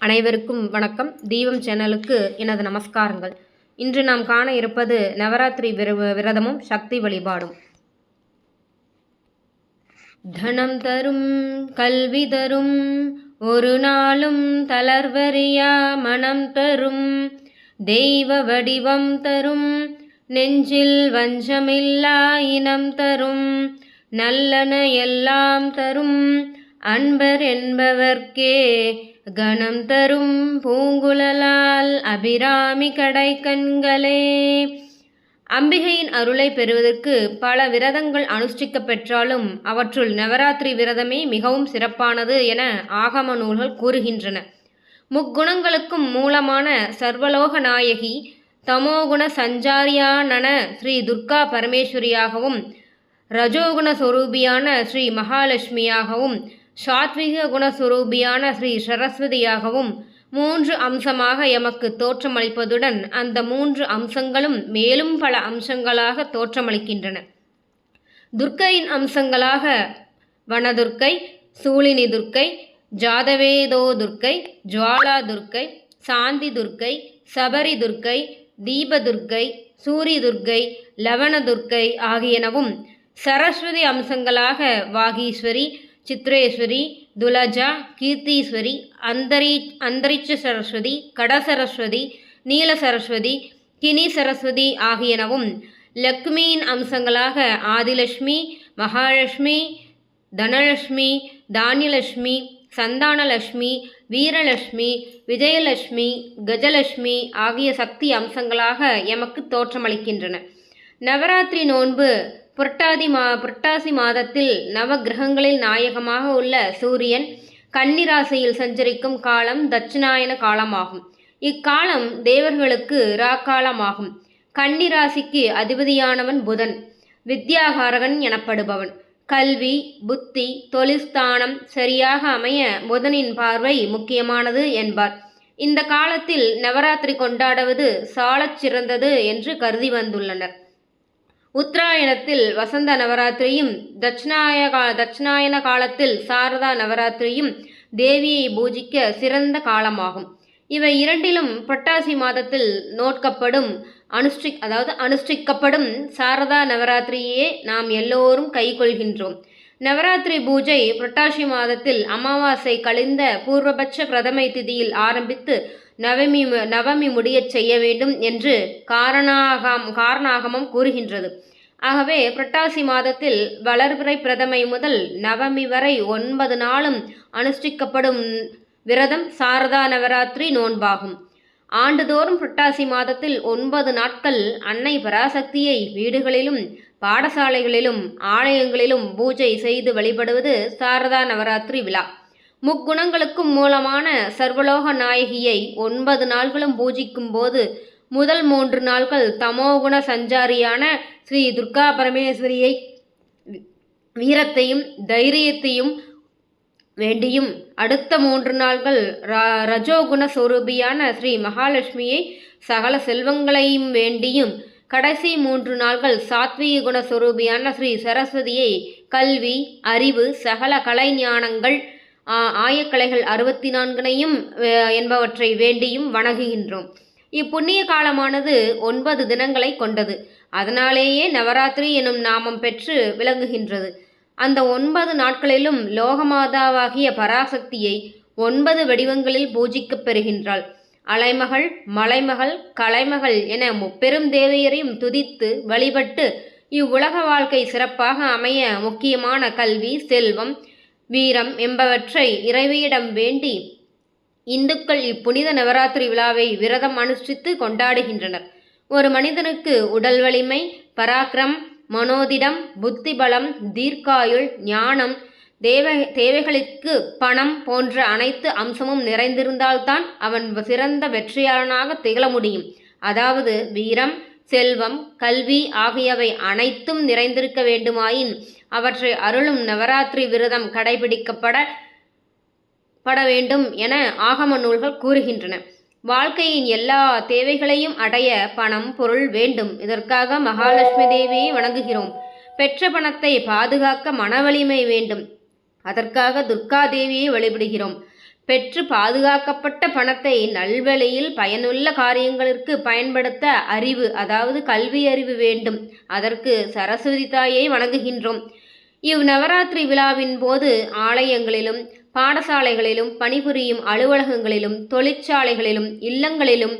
அனைவருக்கும் வணக்கம். தீபம் சேனலுக்கு எனது நமஸ்காரங்கள். இன்று நாம் காண இருப்பது நவராத்திரி விர விரதமும் சக்தி வழிபாடும். தனம் தரும் கல்வி தரும் ஒரு நாளும் தளர்வறியா மனம் தரும் தெய்வ வடிவம் தரும் நெஞ்சில் வஞ்சமில்லா இனம் தரும் நல்லன எல்லாம் தரும் அன்பர் என்பவர்க்கே கணம் தரும் பூங்குழலால் அபிராமி கடை கண்களே அம்பிகையின் அருளை பெறுவதற்கு பல விரதங்கள் அனுஷ்டிக்கப்பெற்றாலும் அவற்றுள் நவராத்திரி விரதமே மிகவும் சிறப்பானது என ஆகம நூல்கள் கூறுகின்றன. முக்குணங்களுக்கும் மூலமான சர்வலோக நாயகி தமோகுண சஞ்சாரியானன ஸ்ரீ துர்கா பரமேஸ்வரியாகவும் ரஜோகுண சொரூபியான ஸ்ரீ மகாலட்சுமியாகவும் சாத்விக குணஸ்வரூபியான ஸ்ரீ சரஸ்வதியாகவும் மூன்று அம்சமாக எமக்கு தோற்றமளிப்பதுடன் அந்த மூன்று அம்சங்களும் மேலும் பல அம்சங்களாக தோற்றமளிக்கின்றன. துர்க்கையின் அம்சங்களாக வனதுர்க்கை சூழினி துர்க்கை ஜாதவேதோ துர்க்கை ஜுவாலா துர்க்கை சாந்தி துர்க்கை சபரி துர்க்கை தீபதுர்க்கை சூரி துர்க்கை லவண துர்க்கை ஆகியனவும் சரஸ்வதி அம்சங்களாக வாகீஸ்வரி சித்ரேஸ்வரி துலஜா கீர்த்தீஸ்வரி அந்தரி அந்தரிச்ச சரஸ்வதி கடசரஸ்வதி நீல சரஸ்வதி கினி சரஸ்வதி ஆகியனவும் லக்ஷ்மியின் அம்சங்களாக ஆதிலட்சுமி மகாலட்சுமி தனலட்சுமி தானியலட்சுமி சந்தானலட்சுமி வீரலட்சுமி விஜயலட்சுமி கஜலட்சுமி ஆகிய சக்தி அம்சங்களாக எமக்கு தோற்றமளிக்கின்றன. நவராத்திரி நோன்பு புரட்டாதி மா புரட்டாசி மாதத்தில் நவ கிரகங்களில் நாயகமாக உள்ள சூரியன் கன்னிராசியில் சஞ்சரிக்கும் காலம் தட்சிணாயன காலமாகும். இக்காலம் தேவர்களுக்கு ராக்காலமாகும் கன்னிராசிக்கு அதிபதியானவன் புதன் வித்யாகாரகன் எனப்படுபவன். கல்வி புத்தி தொழில்ஸ்தானம் சரியாக அமைய புதனின் பார்வை முக்கியமானது என்பார். இந்த காலத்தில் நவராத்திரி கொண்டாடுவது சாலச் சிறந்தது என்று கருதி வந்துள்ளனர். உத்தராயணத்தில் வசந்த நவராத்திரியும் தட்சிணாய தட்சிணாயன காலத்தில் சாரதா நவராத்திரியும் தேவியை பூஜிக்க சிறந்த காலமாகும். இவை இரண்டிலும் புரட்டாசி மாதத்தில் நோட்கப்படும் அனுஷ்டி அதாவது அனுஷ்டிக்கப்படும் சாரதா நவராத்திரியே நாம் எல்லோரும் கைக்கொள்கின்றோம். நவராத்திரி பூஜை புரட்டாசி மாதத்தில் அமாவாசை கழிந்த பூர்வபட்ச பிரதமை திதியில் ஆரம்பித்து நவமி நவமி முடியச் செய்ய வேண்டும் என்று காரணாகம் காரணாகமம் கூறுகின்றது. ஆகவே புரட்டாசி மாதத்தில் வளர்பிறை பிரதமை முதல் நவமி வரை ஒன்பது நாளும் அனுஷ்டிக்கப்படும் விரதம் சாரதா நவராத்திரி நோன்பாகும். ஆண்டுதோறும் புரட்டாசி மாதத்தில் ஒன்பது நாட்கள் அன்னை பராசக்தியை வீடுகளிலும் பாடசாலைகளிலும் ஆலயங்களிலும் பூஜை செய்து வழிபடுவது சாரதா நவராத்திரி விழா. முக்குணங்களுக்கும் மூலமான சர்வலோக நாயகியை ஒன்பது நாள்களும் பூஜிக்கும் போது முதல் மூன்று நாட்கள் தமோகுண சஞ்சாரியான ஸ்ரீ துர்கா பரமேஸ்வரியை வீரத்தையும் தைரியத்தையும் வேண்டியும் அடுத்த மூன்று நாள்கள் ரஜோகுண சொரூபியான ஸ்ரீ மகாலட்சுமியை சகல செல்வங்களையும் வேண்டியும் கடைசி மூன்று நாள்கள் சாத்வீக குண சொரூபியான ஸ்ரீ சரஸ்வதியை கல்வி அறிவு சகல கலை ஞானங்கள் ஆயக்கலைகள் அறுபத்தி நான்கினையும் என்பவற்றை வேண்டியும் வணங்குகின்றோம். இப்புண்ணிய காலமானது ஒன்பது தினங்களை கொண்டது. அதனாலேயே நவராத்திரி எனும் நாமம் பெற்று விளங்குகின்றது. அந்த ஒன்பது நாட்களிலும் லோகமாதாவாகிய பராசக்தியை ஒன்பது வடிவங்களில் பூஜிக்கப் பெறுகின்றாள். அலைமகள் மலைமகள் கலைமகள் என முப்பெரும் தேவையரையும் துதித்து வழிபட்டு இவ்வுலக வாழ்க்கை சிறப்பாக அமைய முக்கியமான கல்வி செல்வம் வீரம் என்பவற்றை இறைவியிடம் வேண்டி இந்துக்கள் இப்புனித நவராத்திரி விழாவை விரதம் அனுஷ்டித்து கொண்டாடுகின்றனர். ஒரு மனிதனுக்கு உடல் வலிமை பராக்கிரம் மனோதிடம் புத்திபலம் தீர்க்காயுள் ஞானம் தேவை தேவைகளுக்கு பணம் போன்ற அனைத்து அம்சமும் நிறைந்திருந்தால்தான் அவன் சிறந்த வெற்றியாளனாக திகழ முடியும். அதாவது வீரம் செல்வம் கல்வி ஆகியவை அனைத்தும் நிறைந்திருக்க வேண்டுமாயின் அவற்றை அருளும் நவராத்திரி விரதம் கடைபிடிக்கப்பட பட வேண்டும் என ஆகம நூல்கள் கூறுகின்றன. வாழ்க்கையின் எல்லா தேவைகளையும் அடைய பணம் பொருள் வேண்டும். இதற்காக மகாலட்சுமி தேவியை வணங்குகிறோம். பெற்ற பணத்தை பாதுகாக்க மன வலிமை வேண்டும். அதற்காக துர்கா தேவியை வழிபடுகிறோம். பெற்று பாதுகாக்கப்பட்ட பணத்தை நல்வழியில் பயனுள்ள காரியங்களுக்கு பயன்படுத்த அறிவு அதாவது கல்வி அறிவு வேண்டும். அதற்கு சரஸ்வதி தாயை வணங்குகின்றோம். இவ் நவராத்திரி விழாவின் போது ஆலயங்களிலும் பாடசாலைகளிலும் பணிபுரியும் அலுவலகங்களிலும் தொழிற்சாலைகளிலும் இல்லங்களிலும்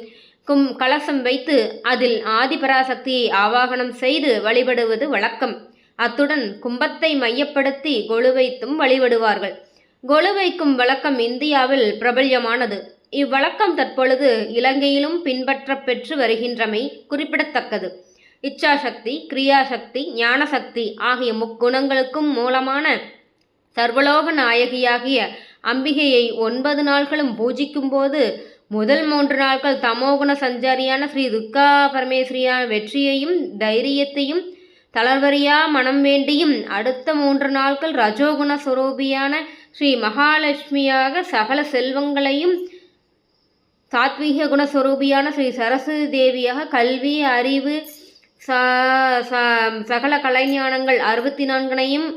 கும் கலசம் வைத்து அதில் ஆதிபராசக்தியை ஆவாகனம் செய்து வழிபடுவது வழக்கம். அத்துடன் கும்பத்தை மையப்படுத்தி கொலு வைத்தும் வழிபடுவார்கள். கொலு வைக்கும் வழக்கம் இந்தியாவில் பிரபல்யமானது. இவ்வழக்கம் தற்பொழுது இலங்கையிலும் பின்பற்றப்பெற்று வருகின்றமை குறிப்பிடத்தக்கது. இச்சாசக்தி கிரியாசக்தி ஞானசக்தி ஆகிய முக்குணங்களுக்கும் மூலமான சர்வலோக நாயகியாகிய அம்பிகையை ஒன்பது நாள்களும் பூஜிக்கும் போது முதல் மூன்று நாட்கள் தமோகுண சஞ்சாரியான ஸ்ரீ துர்கா பரமேஸ்வரியான வெற்றியையும் தைரியத்தையும் தளர்வரியா மனம் வேண்டியும் அடுத்த மூன்று நாட்கள் ரஜோகுண சுரூபியான ஸ்ரீ மகாலட்சுமியாக சகல செல்வங்களையும் சாத்வீக குணஸ்வரூபியான ஸ்ரீ சரஸ்வதி தேவியாக கல்வி அறிவு சகல கலைஞானங்கள் அறுபத்தி நான்கனையும்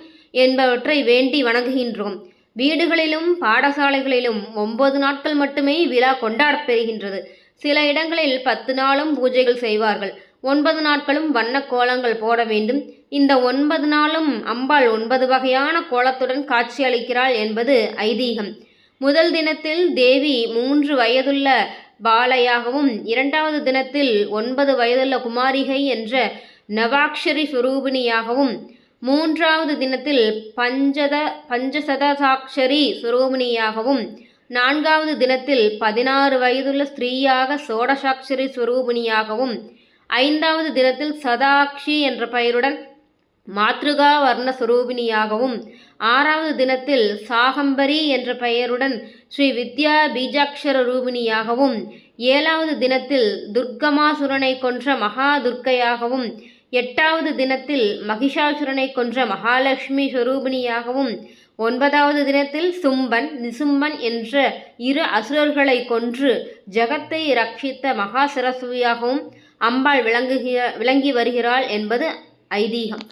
என்பவற்றை வேண்டி வணங்குகின்றோம். வீடுகளிலும் பாடசாலைகளிலும் ஒன்பது நாட்கள் மட்டுமே விழா கொண்டாடப்பெறுகின்றது சில இடங்களில் பத்து நாளும் பூஜைகள் செய்வார்கள். ஒன்பது நாட்களும் வண்ண கோலங்கள் போட வேண்டும். இந்த ஒன்பது நாளும் அம்பாள் ஒன்பது வகையான கோலத்துடன் காட்சியளிக்கிறாள் என்பது ஐதீகம். முதல் தினத்தில் தேவி மூன்று வயதுள்ள பாலையாகவும் இரண்டாவது தினத்தில் ஒன்பது வயதுள்ள குமாரிகை என்ற நவாக்ஷரி சுரூபிணியாகவும் மூன்றாவது தினத்தில் பஞ்சத பஞ்சசதசாட்சரி சுரூபிணியாகவும் நான்காவது தினத்தில் பதினாறு வயதுள்ள ஸ்திரீயாக சோடசாட்சரி சுரூபிணியாகவும் ஐந்தாவது தினத்தில் சதாக்ஷி என்ற பெயருடன் மாத்ருகா வர்ணஸ்வரூபிணியாகவும் ஆறாவது தினத்தில் சாகம்பரி என்ற பெயருடன் ஸ்ரீ வித்யா பீஜாட்சர ரூபிணியாகவும் ஏழாவது தினத்தில் துர்க்கமாசுரனை கொன்ற மகா துர்க்கையாகவும் எட்டாவது தினத்தில் மகிஷாசுரனை கொன்ற மகாலட்சுமி ஸ்வரூபிணியாகவும் ஒன்பதாவது தினத்தில் சும்பன் நிசும்பன் என்ற இரு அசுரர்களை கொன்று ஜகத்தை ரட்சித்த மகா சரஸ்வதியாகவும் அம்பாள் விளங்குகிற விளங்கி வருகிறாள் என்பது ஐதீகம்.